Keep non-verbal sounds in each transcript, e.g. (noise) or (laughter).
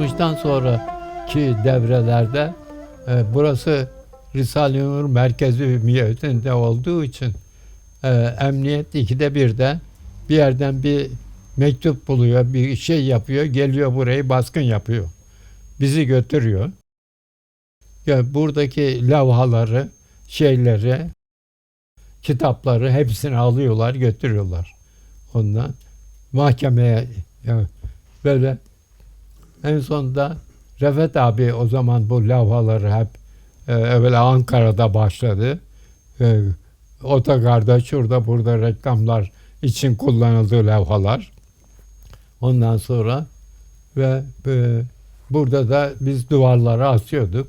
60'tan sonraki devrelerde e, burası Risale-i Nur merkezi hükümiyetinde olduğu için e, emniyet ikide birde bir yerden bir mektup buluyor, bir şey yapıyor, geliyor burayı baskın yapıyor. Bizi götürüyor. Ya buradaki levhaları, şeyleri, kitapları hepsini alıyorlar, götürüyorlar. Ondan mahkemeye ya böyle en sonunda Refet abi o zaman bu levhaları hep e, evvel Ankara'da başladı. E, otogarda şurada burada reklamlar için kullanıldığı levhalar. Ondan sonra ve e, burada da biz duvarlara asıyorduk.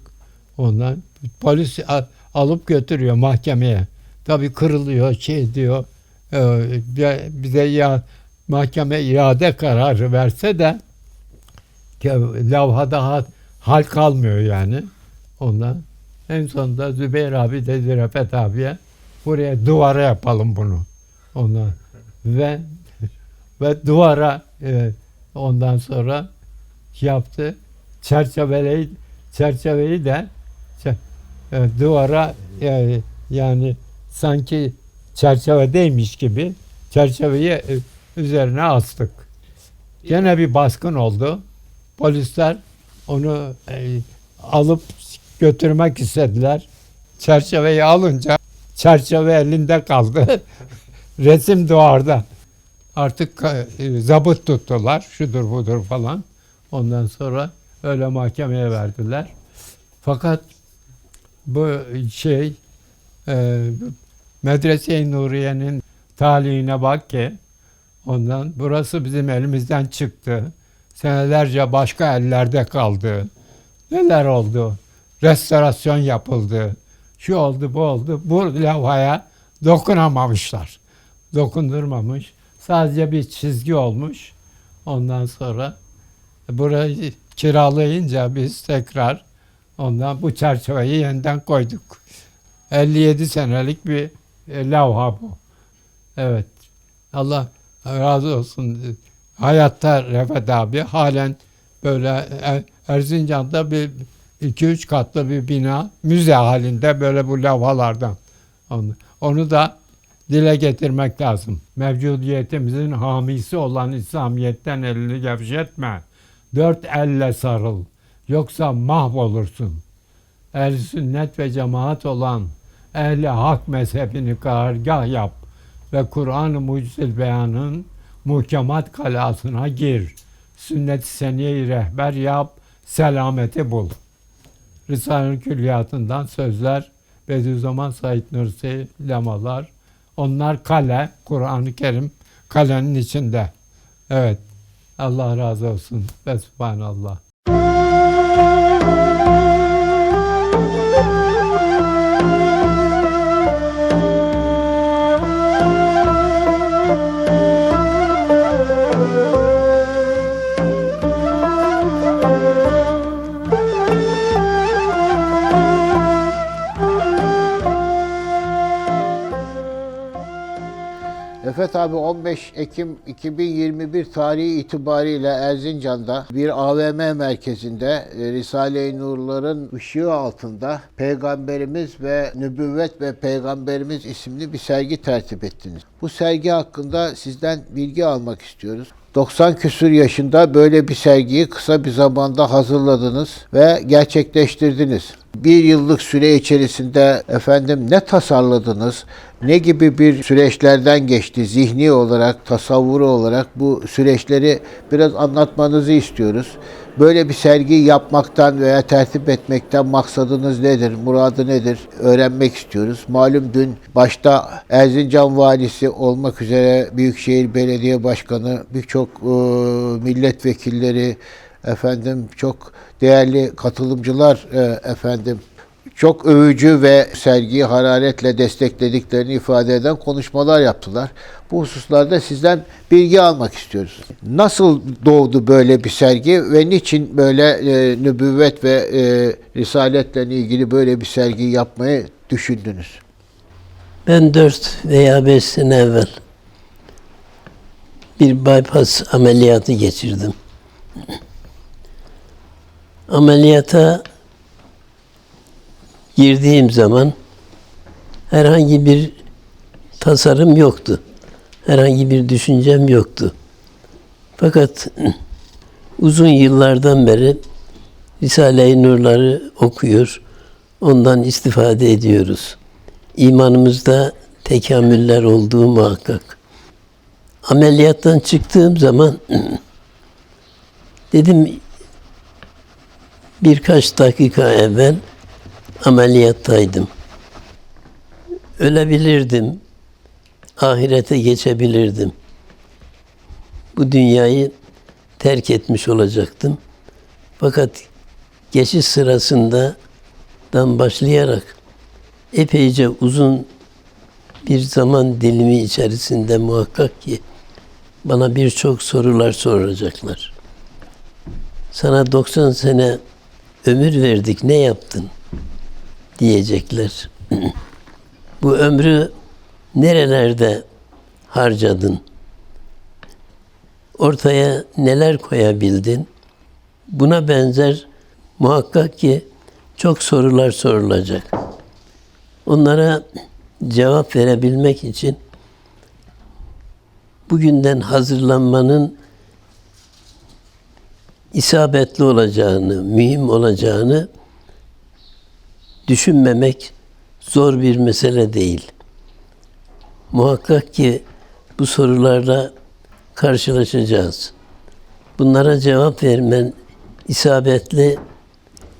Ondan polis a- alıp götürüyor mahkemeye. Tabii kırılıyor, şey diyor. E, bize ya mahkeme iade kararı verse de lavhada ha- hal kalmıyor yani. Ondan en sonunda Zübeyir abi dedi Refet abiye buraya duvara yapalım bunu. Ondan ve ve duvara e, ondan sonra yaptı. Çerçeveyi çerçeveyi de e, duvara e, yani sanki çerçevedeymiş gibi çerçeveyi e, üzerine astık. Gene bir baskın oldu. Polisler onu e, alıp götürmek istediler. Çerçeveyi alınca çerçeve elinde kaldı. (laughs) Resim duvarda. Artık e, zabıt tuttular. Şudur budur falan. Ondan sonra öyle mahkemeye verdiler. Fakat bu şey e, Medrese-i Nuriye'nin talihine bak ki ondan burası bizim elimizden çıktı. Senelerce başka ellerde kaldı. Neler oldu? Restorasyon yapıldı. Şu oldu, bu oldu. Bu levhaya dokunamamışlar. Dokundurmamış. Sadece bir çizgi olmuş. Ondan sonra burayı kiralayınca biz tekrar ondan bu çerçeveyi yeniden koyduk. 57 senelik bir e, levha bu. Evet. Allah razı olsun. Hayatta Refet abi halen böyle e, Erzincan'da bir iki üç katlı bir bina müze halinde böyle bu levhalardan. Onu, onu da dile getirmek lazım. Mevcudiyetimizin hamisi olan İslamiyet'ten elini gevşetme. Dört elle sarıl. Yoksa mahvolursun. Ehl sünnet ve cemaat olan ehli hak mezhebini karargah yap ve Kur'an-ı Mucizül Beyan'ın muhkemat kalasına gir. Sünnet-i seniye rehber yap, selameti bul. Risale-i Külliyatından sözler, Bediüzzaman Said Nursi lemalar. Onlar kale, Kur'an-ı Kerim kalenin içinde. Evet. Allah razı olsun. Ve subhanallah. Refet abi 15 Ekim 2021 tarihi itibariyle Erzincan'da bir AVM merkezinde e, Risale-i Nurların ışığı altında Peygamberimiz ve Nübüvvet ve Peygamberimiz isimli bir sergi tertip ettiniz. Bu sergi hakkında sizden bilgi almak istiyoruz. 90 küsür yaşında böyle bir sergiyi kısa bir zamanda hazırladınız ve gerçekleştirdiniz. Bir yıllık süre içerisinde efendim ne tasarladınız? Ne gibi bir süreçlerden geçti zihni olarak, tasavvuru olarak bu süreçleri biraz anlatmanızı istiyoruz. Böyle bir sergi yapmaktan veya tertip etmekten maksadınız nedir, muradı nedir öğrenmek istiyoruz. Malum dün başta Erzincan valisi olmak üzere Büyükşehir Belediye Başkanı, birçok e, milletvekilleri, efendim çok değerli katılımcılar e, efendim çok övücü ve sergiyi hararetle desteklediklerini ifade eden konuşmalar yaptılar. Bu hususlarda sizden bilgi almak istiyoruz. Nasıl doğdu böyle bir sergi ve niçin böyle e, nübüvvet ve e, risaletle ilgili böyle bir sergi yapmayı düşündünüz? Ben 4 veya 5 sene evvel bir bypass ameliyatı geçirdim. Ameliyata girdiğim zaman herhangi bir tasarım yoktu. Herhangi bir düşüncem yoktu. Fakat uzun yıllardan beri Risale-i Nurları okuyor, ondan istifade ediyoruz. İmanımızda tekamüller olduğu muhakkak. Ameliyattan çıktığım zaman (clears throat) dedim birkaç dakika evvel ameliyattaydım. Ölebilirdim. Ahirete geçebilirdim. Bu dünyayı terk etmiş olacaktım. Fakat geçiş sırasında dan başlayarak epeyce uzun bir zaman dilimi içerisinde muhakkak ki bana birçok sorular soracaklar. Sana 90 sene ömür verdik ne yaptın diyecekler. Bu ömrü nerelerde harcadın? Ortaya neler koyabildin? Buna benzer muhakkak ki çok sorular sorulacak. Onlara cevap verebilmek için bugünden hazırlanmanın isabetli olacağını, mühim olacağını düşünmemek zor bir mesele değil. Muhakkak ki bu sorularla karşılaşacağız. Bunlara cevap vermen isabetli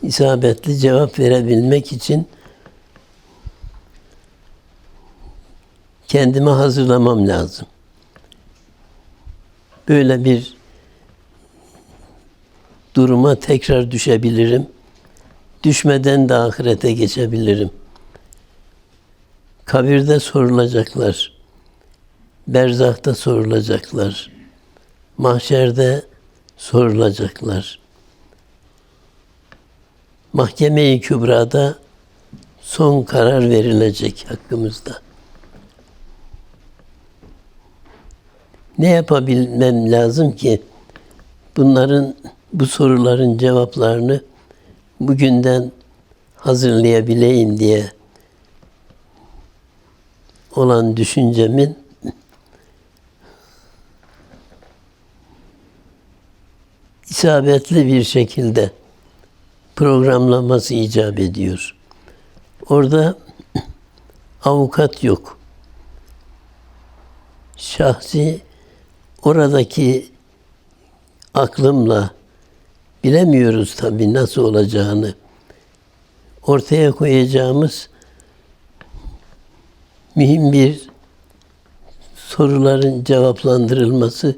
isabetli cevap verebilmek için kendimi hazırlamam lazım. Böyle bir duruma tekrar düşebilirim. Düşmeden de ahirete geçebilirim. Kabirde sorulacaklar. Berzahta sorulacaklar. Mahşerde sorulacaklar. Mahkeme-i Kübra'da son karar verilecek hakkımızda. Ne yapabilmem lazım ki bunların bu soruların cevaplarını bugünden hazırlayabileyim diye olan düşüncemin isabetli bir şekilde programlaması icap ediyor. Orada avukat yok. Şahsi oradaki aklımla bilemiyoruz tabii nasıl olacağını. Ortaya koyacağımız mühim bir soruların cevaplandırılması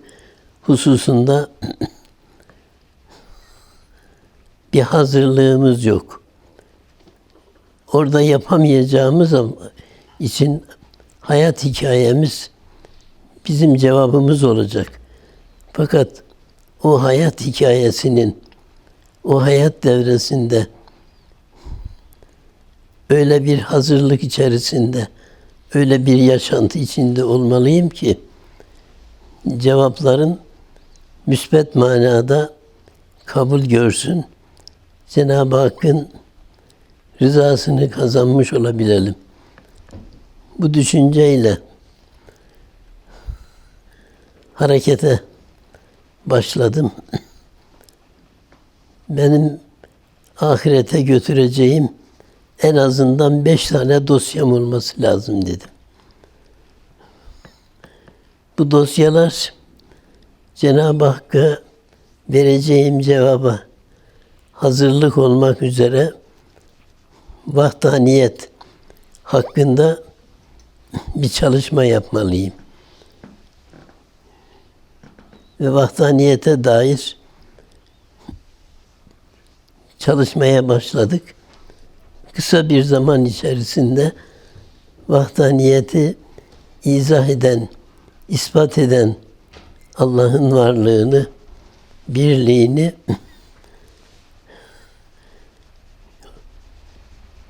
hususunda (clears throat) bir hazırlığımız yok. Orada yapamayacağımız ama için hayat hikayemiz bizim cevabımız olacak. Fakat o hayat hikayesinin o hayat devresinde öyle bir hazırlık içerisinde, öyle bir yaşantı içinde olmalıyım ki cevapların müsbet manada kabul görsün. Cenab-ı Hakk'ın rızasını kazanmış olabilelim. Bu düşünceyle harekete başladım. Benim ahirete götüreceğim en azından beş tane dosyam olması lazım dedim. Bu dosyalar Cenab-ı Hakk'a vereceğim cevaba hazırlık olmak üzere vahdaniyet hakkında bir çalışma yapmalıyım. Ve vahdaniyete dair çalışmaya başladık. Kısa bir zaman içerisinde vahdaniyeti izah eden, ispat eden Allah'ın varlığını, birliğini (clears throat)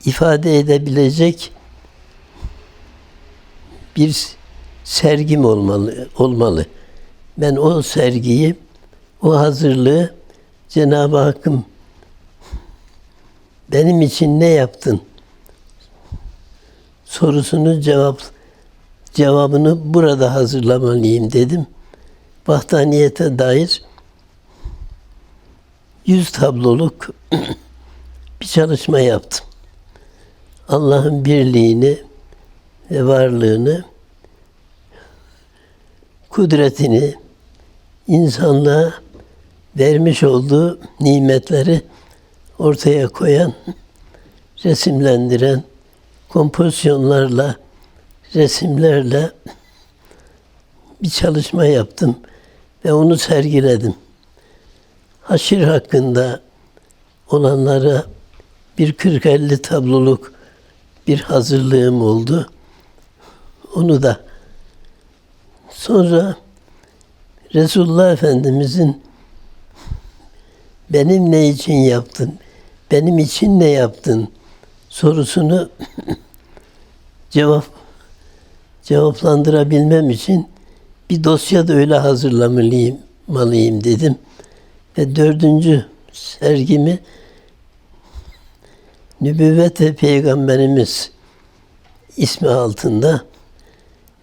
ifade edebilecek bir sergim olmalı olmalı. Ben o sergiyi, o hazırlığı Cenab-ı Hakk'ın benim için ne yaptın? Sorusunu cevap cevabını burada hazırlamalıyım dedim. Vahdaniyete dair yüz tabloluk (clears throat) bir çalışma yaptım. Allah'ın birliğini ve varlığını, kudretini, insanlığa vermiş olduğu nimetleri ortaya koyan, resimlendiren, kompozisyonlarla, resimlerle bir çalışma yaptım ve onu sergiledim. Haşir hakkında olanlara bir 40-50 tabloluk bir hazırlığım oldu. Onu da sonra Resulullah Efendimizin benim ne için yaptın, benim için ne yaptın sorusunu (coughs) cevap cevaplandırabilmem için bir dosya da öyle hazırlamalıyım malıyım dedim. Ve dördüncü sergimi Nübüvvet ve Peygamberimiz ismi altında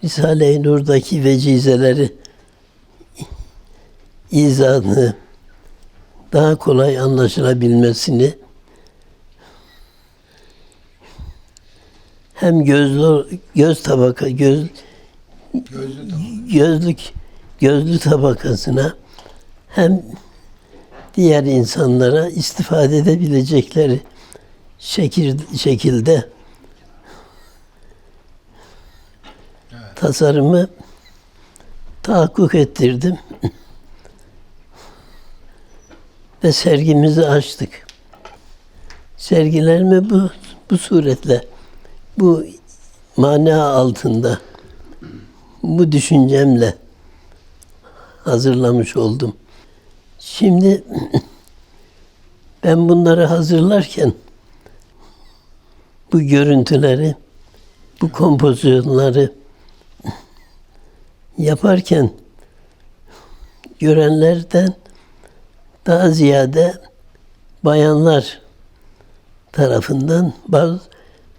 Risale-i Nur'daki vecizeleri izahını daha kolay anlaşılabilmesini hem gözlü göz tabaka göz gözlük gözlü tabakasına hem diğer insanlara istifade edebilecekleri şekil, şekilde tasarımı tahakkuk ettirdim. Ve sergimizi açtık. Sergilerimi bu, bu suretle, bu mana altında, bu düşüncemle hazırlamış oldum. Şimdi (clears throat) ben bunları hazırlarken bu görüntüleri, bu kompozisyonları (clears throat) yaparken görenlerden daha ziyade bayanlar tarafından bazı,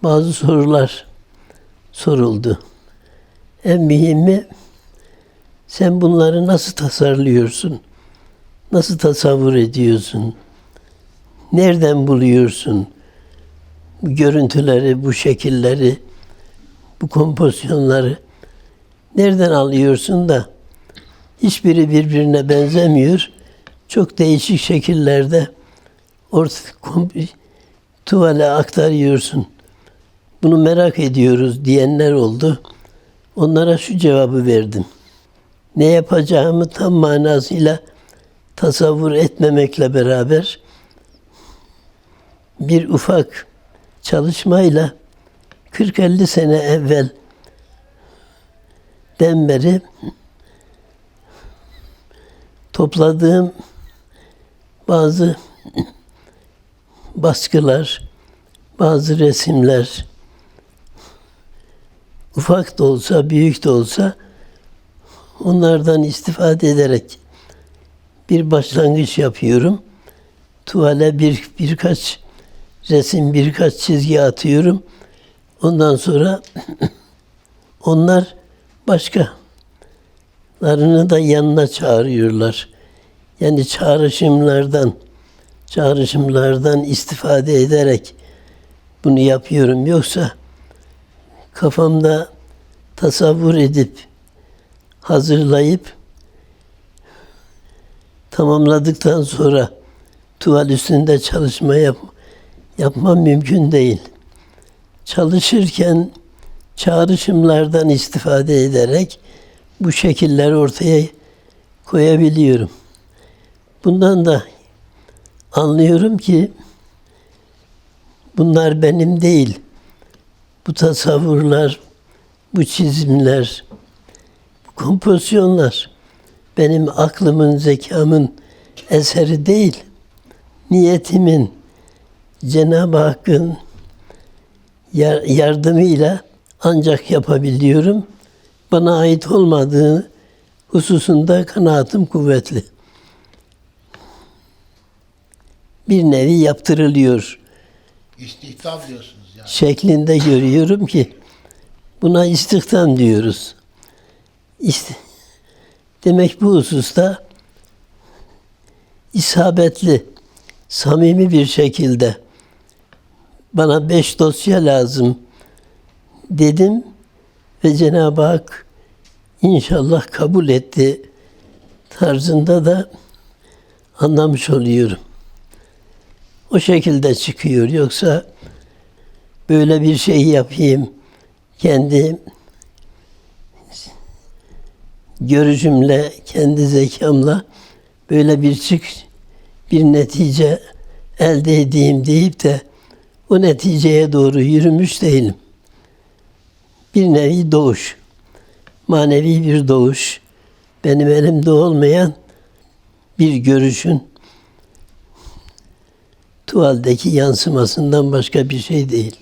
bazı sorular soruldu. En mühimi sen bunları nasıl tasarlıyorsun? Nasıl tasavvur ediyorsun? Nereden buluyorsun? Bu görüntüleri, bu şekilleri, bu kompozisyonları nereden alıyorsun da hiçbiri birbirine benzemiyor. Çok değişik şekillerde orta kom- tuvale aktarıyorsun. Bunu merak ediyoruz diyenler oldu. Onlara şu cevabı verdim. Ne yapacağımı tam manasıyla tasavvur etmemekle beraber bir ufak çalışmayla 40-50 sene evvel den beri topladığım bazı baskılar, bazı resimler, ufak da olsa, büyük de olsa onlardan istifade ederek bir başlangıç yapıyorum. Tuvale bir birkaç resim, birkaç çizgi atıyorum. Ondan sonra (clears throat) onlar başkalarını da yanına çağırıyorlar. Yani çağrışımlardan, çağrışımlardan istifade ederek bunu yapıyorum. Yoksa kafamda tasavvur edip, hazırlayıp tamamladıktan sonra tuval üstünde çalışma yap, yapmam mümkün değil. Çalışırken çağrışımlardan istifade ederek bu şekilleri ortaya koyabiliyorum. Bundan da anlıyorum ki bunlar benim değil. Bu tasavvurlar, bu çizimler, bu kompozisyonlar benim aklımın, zekamın eseri değil. Niyetimin, Cenab-ı Hakk'ın yar- yardımıyla ancak yapabiliyorum. Bana ait olmadığı hususunda kanaatim kuvvetli. Bir nevi yaptırılıyor. İstihdam diyorsunuz yani. şeklinde görüyorum ki buna istihdam diyoruz. İst- Demek bu hususta isabetli, samimi bir şekilde bana beş dosya lazım dedim ve Cenab-ı Hak inşallah kabul etti tarzında da anlamış oluyorum. O şekilde çıkıyor. Yoksa böyle bir şey yapayım, kendi görüşümle, kendi zekamla böyle bir çık, bir netice elde edeyim deyip de o neticeye doğru yürümüş değilim. Bir nevi doğuş, manevi bir doğuş, benim elimde olmayan bir görüşün tuvaldeki yansımasından başka bir şey değil.